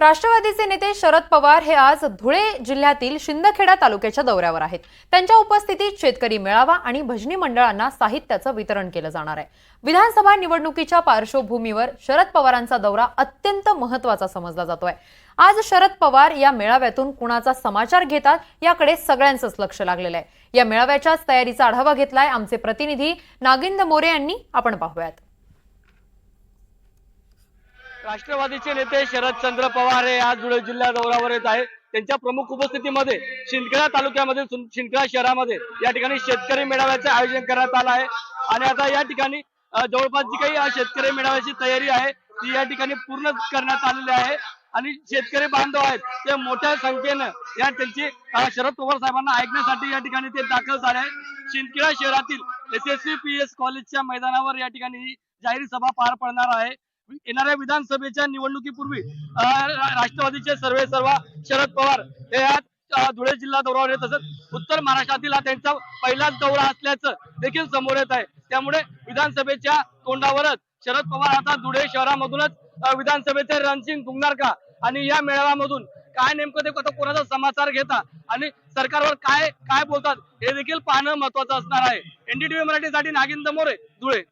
राष्ट्रवादीचे नेते शरद पवार हे आज धुळे जिल्ह्यातील शिंदखेडा तालुक्याच्या दौऱ्यावर आहेत. त्यांच्या उपस्थितीत शेतकरी मेळावा आणि भजनी मंडळांना साहित्याचं वितरण केलं जाणार आहे. विधानसभा निवडणुकीच्या पार्श्वभूमीवर शरद पवारांचा दौरा अत्यंत महत्त्वाचा समजला जातोय. आज शरद पवार या मेळाव्यातून कुणाचा समाचार घेतात याकडे सगळ्यांचंच लक्ष लागलेलं आहे. या मेळाव्याच्याच तयारीचा आढावा घेतलाय आमचे प्रतिनिधी नागिंद मोरे यांनी. आपण पाहूयात. राष्ट्रवादीचे नेते शरदचंद्र पवार हे आज धुळे जिल्हा दौऱ्यावर येत आहेत. त्यांच्या प्रमुख उपस्थितीमध्ये शिंदखेडा तालुक्यामध्ये शिंदखेडा शहरामध्ये या ठिकाणी शेतकरी मेळाव्याचे आयोजन करण्यात आलं आहे. आणि आता या ठिकाणी जवळपास जी काही शेतकरी मेळाव्याची तयारी आहे ती या ठिकाणी पूर्ण करण्यात आलेली आहे. आणि शेतकरी बांधव आहेत ते मोठ्या संख्येनं या त्यांची शरद पवार साहेबांना ऐकण्यासाठी या ठिकाणी ते दाखल झाले आहेत. शिंदखेडा शहरातील S S C P S कॉलेजच्या मैदानावर या ठिकाणी ही जाहीर सभा पार पडणार आहे. येणाऱ्या विधानसभेच्या निवडणुकीपूर्वी राष्ट्रवादीचे सर्वे सर्व शरद पवार हे आज धुळे जिल्हा दौऱ्यावर येत असत. उत्तर महाराष्ट्रातील हा त्यांचा पहिलाच दौरा असल्याचं देखील समोर येत आहे. त्यामुळे विधानसभेच्या तोंडावरच शरद पवार आता धुळे शहरामधूनच विधानसभेचे रणसिंग फुंकणार का आणि या मेळाव्यामधून काय नेमकं ते कोणाचा समाचार घेता आणि सरकारवर काय काय बोलतात हे देखील पाहणं महत्वाचं असणार आहे. एनडीटीव्ही मराठीसाठी नागिंद मोरे धुळे.